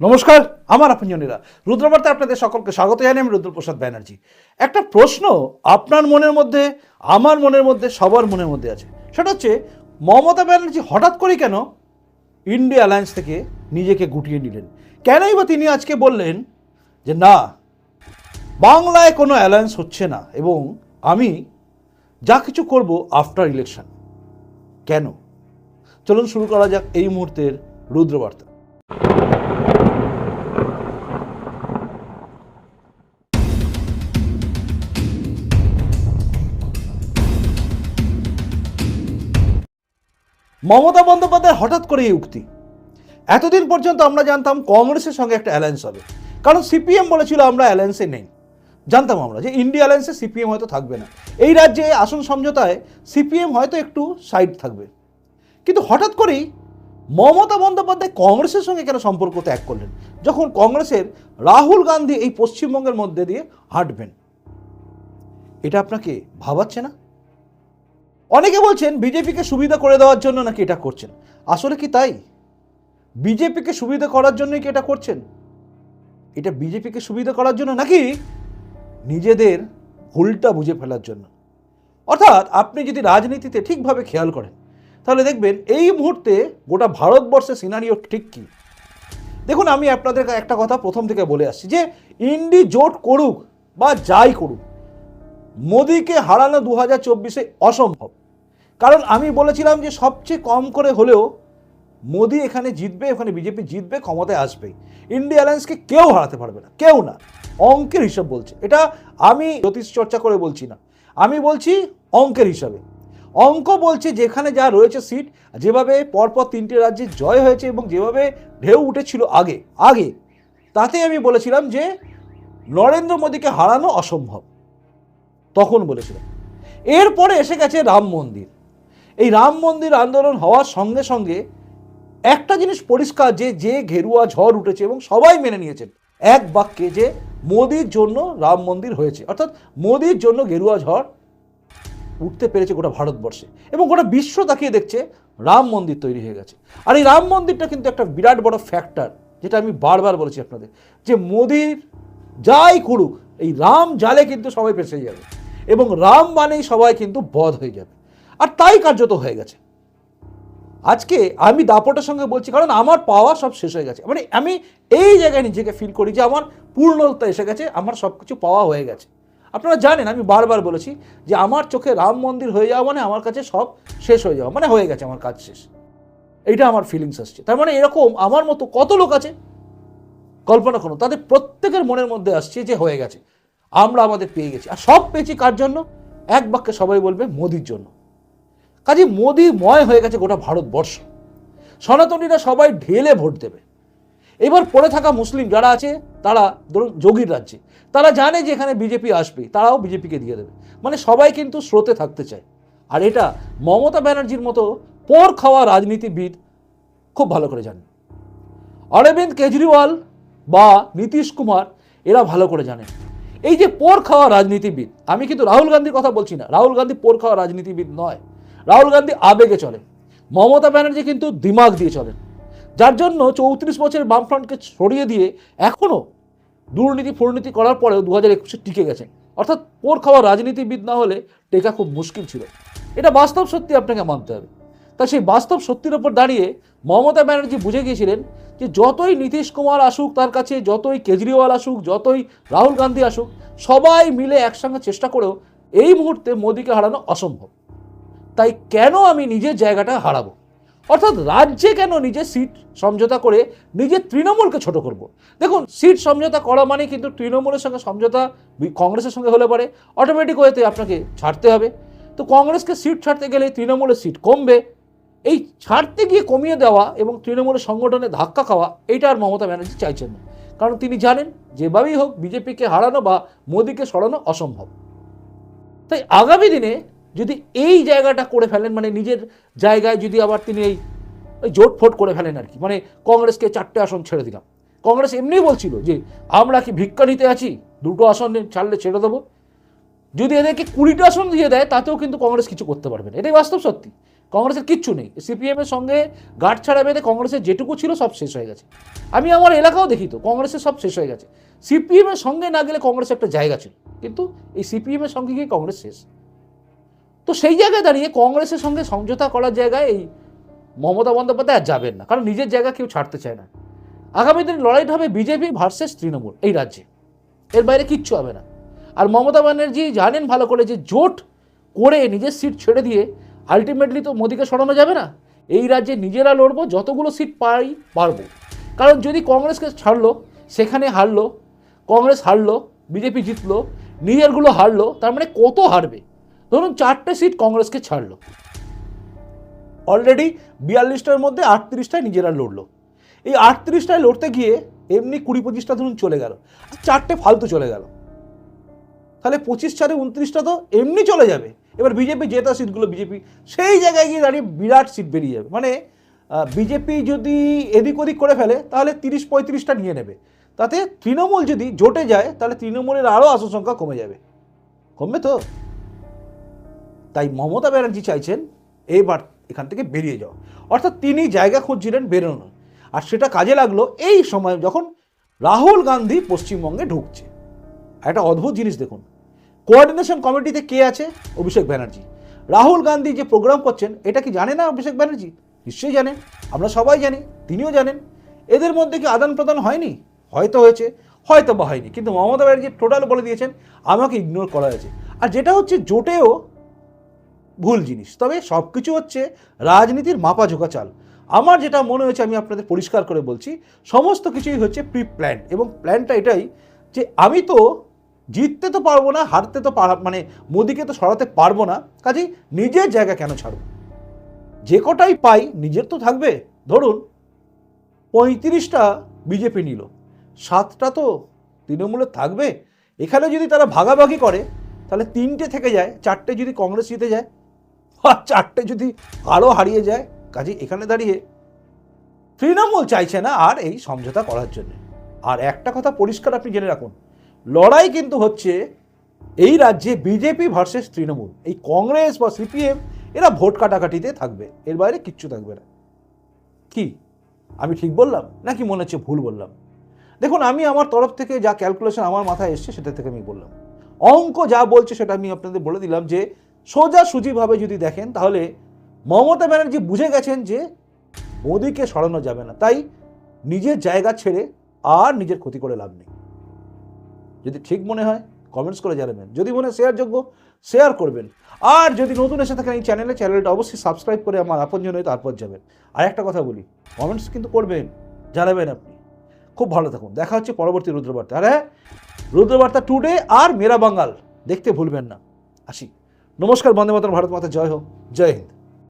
নমস্কার, আমার আপনজনেরা রুদ্রবার্তা আপনাদের সকলকে স্বাগত জানাই, আমি রুদ্রপ্রসাদ ব্যানার্জি। একটা প্রশ্ন আপনার মনের মধ্যে, আমার মনের মধ্যে, সবার মনের মধ্যে আছে। সেটা হচ্ছে, মমতা ব্যানার্জি হঠাৎ করে কেন ইন্ডিয়া অ্যালায়েন্স থেকে নিজেকে গুটিয়ে নিলেন? কেনই বা তিনি আজকে বললেন যে, না, বাংলায় কোনো অ্যালায়েন্স হচ্ছে না এবং আমি যা কিছু করব আফটার ইলেকশন কেন? চলুন শুরু করা যাক এই মুহূর্তের রুদ্রবার্তা। মমতা বন্দ্যোপাধ্যায় হঠাৎ করে এই উক্তি। এতদিন পর্যন্ত আমরা জানতাম কংগ্রেসের সঙ্গে একটা অ্যালায়েন্স হবে। কারণ সিপিএম বলেছিল আমরা অ্যালায়েন্সে নেই। জানতাম আমরা যে ইন্ডিয়া অ্যালায়েন্সে সিপিএম হয়তো থাকবে না। এই রাজ্যে আসন সমঝোতায় সিপিএম হয়তো একটু সাইড থাকবে। কিন্তু হঠাৎ করেই মমতা বন্দ্যোপাধ্যায় কংগ্রেসের সঙ্গে কেন সম্পর্ক ত্যাগ করলেন? যখন কংগ্রেসের রাহুল গান্ধী এই পশ্চিমবঙ্গের মধ্যে দিয়ে হাঁটবেন। এটা আপনাকে ভাবাচ্ছে না? অনেকে বলছেন বিজেপিকে সুবিধা করে দেওয়ার জন্য নাকি এটা করছেন। আসলে কি তাই? বিজেপিকে সুবিধা করার জন্যই কি এটা করছেন? এটা বিজেপিকে সুবিধা করার জন্য নাকি নিজেদের ভুলটা বুঝে ফেলার জন্য? অর্থাৎ আপনি যদি রাজনীতিতে ঠিকভাবে খেয়াল করেন, তাহলে দেখবেন এই মুহূর্তে গোটা ভারতবর্ষের সিনারিও ঠিক কী? দেখুন, আমি আপনাদের একটা কথা প্রথম থেকে বলে আসছি যে, ইন্ডি জোট করুক বা যাই করুক, মোদিকে হারানো দু হাজার চব্বিশে অসম্ভব। কারণ আমি বলেছিলাম যে সবচেয়ে কম করে হলেও মোদি এখানে জিতবে, ওখানে বিজেপি জিতবে, ক্ষমতায় আসবে ইন্ডিয়া অ্যালায়েন্সকে কেউ হারাতে পারবে না, কেউ না। অঙ্কের হিসাব বলছে। এটা আমি জ্যোতিষ চর্চা করে বলছি না। আমি বলছি অঙ্কের হিসাবে। অঙ্ক বলছে যেখানে যা রয়েছে সিট, যেভাবে পরপর তিনটে রাজ্যে জয় হয়েছে এবং যেভাবে ঢেউ উঠেছিল আগে আগে, তাতে আমি বলেছিলাম যে নরেন্দ্র মোদীকে হারানো অসম্ভব। তখন বলেছিলাম। এরপরে এসে গেছে রাম মন্দির। এই রাম মন্দির আন্দোলন হওয়ার সঙ্গে সঙ্গে একটা জিনিস পরিষ্কার যে যে ঘেরুয়া ঝড় উঠেছে এবং সবাই মেনে নিয়েছেন। এক বাক্যে যে, মোদির জন্য রাম মন্দির হয়েছে। অর্থাৎ মোদির জন্য গেরুয়া ঝড় উঠতে পেরেছে গোটা ভারতবর্ষে এবং গোটা বিশ্ব তাকিয়ে দেখছে রাম মন্দির তৈরি হয়ে গেছে। আর এই রাম মন্দিরটা কিন্তু একটা বিরাট বড় ফ্যাক্টর যেটা আমি বারবার বলেছি আপনাদের, যে মোদির যাই করুক, এই রাম জালে কিন্তু সবাই পেছে যাবে এবং রাম মানেই সবাই কিন্তু বধ হয়ে যাবে। আর তাই কার্যত হয়ে গেছে। আজকে আমি দাপটের সঙ্গে বলছি, কারণ আমার পাওয়া সব শেষ হয়ে গেছে। মানে আমি এই জায়গায় নিজেকে ফিল করি যে আমার পূর্ণতা এসে গেছে, আমার সব কিছু পাওয়া হয়ে গেছে। আপনারা জানেন, আমি বারবার বলেছি যে আমার চোখে রাম মন্দির হয়ে যাওয়া মানে আমার কাছে সব শেষ হয়ে যাওয়া মানে হয়ে গেছে আমার কাজ শেষ। এইটা আমার ফিলিংস আসছে। তার মানে এরকম আমার মতো কত লোক আছে, কল্পনা করুন, তাদের প্রত্যেকের মনের মধ্যে আসছে যে হয়ে গেছে। আমরা আমাদের পেয়ে গেছি। আর সব পেয়েছি কার জন্য? এক বাক্যে সবাই বলবে, মোদির জন্য। কাজে মোদি ময় হয়ে গেছে গোটা ভারতবর্ষ। সনাতনীরা সবাই ঢেলে ভোট দেবে। এবার পড়ে থাকা মুসলিম যারা আছে, তারা ধরুন যোগীর রাজ্যে, তারা জানে যে এখানে বিজেপি আসবে, তারাও বিজেপিকে দিয়ে দেবে। মানে সবাই কিন্তু স্রোতে থাকতে চায়। আর এটা মমতা ব্যানার্জির মতো পর খাওয়া রাজনীতিবিদ খুব ভালো করে জানেন অরবিন্দ কেজরিওয়াল বা নীতিশ কুমার, এরা ভালো করে জানেন এই যে পোর খাওয়া রাজনীতিবিদ, আমি কিন্তু রাহুল গান্ধীর কথা বলছি না। রাহুল গান্ধী পোর খাওয়া রাজনীতিবিদ নয়। রাহুল গান্ধী আবেগে চলে মমতা ব্যানার্জি কিন্তু দিমাগ দিয়ে চলেন। যার জন্য চৌত্রিশ বছরের বামফ্রন্টকে সরিয়ে দিয়ে এখনও দুর্নীতি, ফুর্নীতি করার পরেও দু হাজার একুশে টিকে গেছেন। অর্থাৎ পোর খাওয়া রাজনীতিবিদ না হলে টেকা খুব মুশকিল ছিল। এটা বাস্তব সত্যি আপনাকে মানতে হবে। তা সেই বাস্তব সত্যির ওপর দাঁড়িয়ে মমতা ব্যানার্জি বুঝে গিয়েছিলেন যে যতই নীতিশ কুমার আসুক তার কাছে, যতই কেজরিওয়াল আসুক, যতই রাহুল গান্ধী আসুক, সবাই মিলে একসঙ্গে চেষ্টা করেও এই মুহূর্তে মোদীকে হারানো অসম্ভব। তাই কেন আমি নিজের জায়গাটা হারাবো? অর্থাৎ রাজ্যে কেন নিজের সিট সমঝোতা করে নিজের তৃণমূলকে ছোট করব। দেখুন, সিট সমঝোতা করা মানে কিন্তু তৃণমূলের সঙ্গে সমঝোতা কংগ্রেসের সঙ্গে হলে পারে। অটোমেটিক ওয়েতে আপনাকে ছাড়তে হবে। তো কংগ্রেসকে সিট ছাড়তে গেলে তৃণমূলের সিট কমবে। এই ছাড়তে গিয়ে কমিয়ে দেওয়া এবং তৃণমূলের সংগঠনে ধাক্কা খাওয়া, এইটা আর মমতা ব্যানার্জি চাইছেন না। কারণ তিনি জানেন, যেভাবেই হোক, বিজেপিকে হারানো বা মোদীকে সরানো অসম্ভব। তাই আগামী দিনে যদি এই জায়গাটা করে ফেলেন মানে নিজের জায়গায় যদি আবার তিনি এই জোট ফোট করে ফেলেন আর কি মানে কংগ্রেসকে চারটে আসন ছেড়ে দিলাম। কংগ্রেস এমনিই বলছিল যে, আমরা কি ভিক্ষা নিতে আছি? দুটো আসন ছাড়লে ছেড়ে দেবো। যদি এদেরকে কুড়িটা আসন দিয়ে দেয়, তাতেও কিন্তু কংগ্রেস কিছু করতে পারবে না। এটাই বাস্তব সত্যি। কংগ্রেসের কিচ্ছু নেই। সিপিএমের সঙ্গে গাঁট ছাড়া বেঁধে কংগ্রেসের যেটুকু ছিল সব শেষ হয়ে গেছে। আমি আমার এলাকাও দেখি তো, কংগ্রেসের সব শেষ হয়ে গেছে। সিপিএমের সঙ্গে না গেলে কংগ্রেসের একটা জায়গা ছিল। কিন্তু এই সিপিএমের সঙ্গে গিয়ে কংগ্রেস শেষ। তো সেই জায়গায় দাঁড়িয়ে কংগ্রেসের সঙ্গে সমঝোতা করার জায়গায় এই মমতা বন্দ্যোপাধ্যায় আর যাবেন না। কারণ নিজের জায়গা কেউ ছাড়তে চায় না। আগামী দিন লড়াইটা হবে বিজেপি ভার্সেস তৃণমূল এই রাজ্যে। এর বাইরে কিচ্ছু হবে না। আর মমতা ব্যানার্জি জানেন ভালো করে যে জোট করে নিজের সিট ছেড়ে দিয়ে আলটিমেটলি তো মোদীকে সরানো যাবে না। এই রাজ্যে নিজেরা লড়বো, যতগুলো সিট পাই পারব। কারণ যদি কংগ্রেসকে ছাড়লো, সেখানে হারলো, কংগ্রেস হারলো, বিজেপি জিতলো নিজেরগুলো হারলো, তার মানে কত হারবে? ধরুন চারটে সিট কংগ্রেসকে ছাড়লো। অলরেডি বিয়াল্লিশটার মধ্যে আটত্রিশটায় নিজেরা লড়লো। এই আটত্রিশটায় লড়তে গিয়ে এমনি কুড়ি পঁচিশটা ধরুন চলে গেল। চারটে ফালতু চলে গেল। তাহলে পঁচিশ চারে উনত্রিশটা তো এমনি চলে যাবে। এবার বিজেপি জেতা সিটগুলো বিজেপি সেই জায়গায় গিয়ে দাঁড়িয়ে বিরাট সিট বেরিয়ে যাবে। মানে বিজেপি যদি এদিক ওদিক করে ফেলে, তাহলে তিরিশ পঁয়ত্রিশটা নিয়ে নেবে। তাতে তৃণমূল যদি জোটে যায়, তাহলে তৃণমূলের আরও আসন সংখ্যা কমে যাবে। কমবে তো? তাই মমতা ব্যানার্জি চাইছেন এবার এখান থেকে বেরিয়ে যাওয়া। অর্থাৎ তিনি জায়গা খুঁজছিলেন বেরোনো আর সেটা কাজে লাগল এই সময় যখন রাহুল গান্ধী পশ্চিমবঙ্গে ঢুকছে। একটা অদ্ভুত জিনিস দেখুন। কোঅর্ডিনেশন কমিটিতে কে আছে? অভিষেক ব্যানার্জি। রাহুল গান্ধী যে প্রোগ্রাম করছেন, এটা কি জানে না অভিষেক ব্যানার্জি? নিশ্চয়ই জানেন আমরা সবাই জানি, তিনিও জানেন। এদের মধ্যে কি আদান প্রদান হয়নি? হয়তো হয়েছে, হয়তো বা হয়নি। কিন্তু মমতা ব্যানার্জি টোটাল বলে দিয়েছেন, আমাকে ইগনোর করা হয়েছে। আর যেটা হচ্ছে জোটেও ভুল জিনিস। তবে সব কিছু হচ্ছে রাজনীতির মাপাঝোকা চাল আমার যেটা মনে হয়েছে আমি আপনাদের পরিষ্কার করে বলছি, সমস্ত কিছুই হচ্ছে প্রি প্ল্যান এবং প্ল্যানটা এটাই যে আমি তো জিততে তো পারব না, হারতে তো মানে মোদিকে তো সরাতে পারব না, কাজেই নিজের জায়গা কেন ছাড়বো? যে কটাই পাই, নিজের তো থাকবে। ধরুন, পঁয়ত্রিশটা বিজেপি নিল, সাতটা তো তৃণমূলের থাকবে। এখানে যদি তারা ভাগাভাগি করে, তাহলে তিনটে থেকে যায়, চারটে যদি কংগ্রেস জিতে যায়। আর চারটে যদি আরও হারিয়ে যায় কাজে এখানে দাঁড়িয়ে তৃণমূল চাইছে না আর এই সমঝোতা করার জন্য। আর একটা কথা পরিষ্কার আপনি জেনে রাখুন, লড়াই কিন্তু হচ্ছে এই রাজ্যে বিজেপি ভার্সেস তৃণমূল। এই কংগ্রেস বা সিপিএম, এরা ভোট কাটাকাটিতে থাকবে, এর বাইরে কিচ্ছু থাকবে না। কি? আমি ঠিক বললাম? নাকি মনে হচ্ছে ভুল বললাম? দেখুন, আমি আমার তরফ থেকে যা ক্যালকুলেশন আমার মাথায় এসছে, সেটা থেকে আমি বললাম। অঙ্ক যা বলছে, সেটা আমি আপনাদের বলে দিলাম যে সোজাসুজিভাবে যদি দেখেন, তাহলে মমতা ব্যানার্জি বুঝে গেছেন যে মোদীকে সরানো যাবে না। তাই নিজের জায়গা ছেড়ে আর নিজের ক্ষতি করে লাভ নেই। যদি ঠিক মনে হয় কমেন্টস করে জানাবেন। যদি মনে শেয়ারযোগ্য শেয়ার করবেন। আর যদি নতুন এসে থাকেন এই চ্যানেলে চ্যানেলটা অবশ্যই সাবস্ক্রাইব করে আমার আপনজন হয়ে তারপর যাবেন। আর একটা কথা বলি কমেন্টস কিন্তু করবেন, জানাবেন আপনি। খুব ভালো থাকুন। দেখা হচ্ছে পরবর্তী রুদ্রবার্তা আর হ্যাঁ রুদ্রবার্তা টুডে আর মেরা বাঙ্গাল দেখতে ভুলবেন না। আসি। নমস্কার বন্দে মাতরম ভারত মাতা জয় হোক জয় হিন্দ।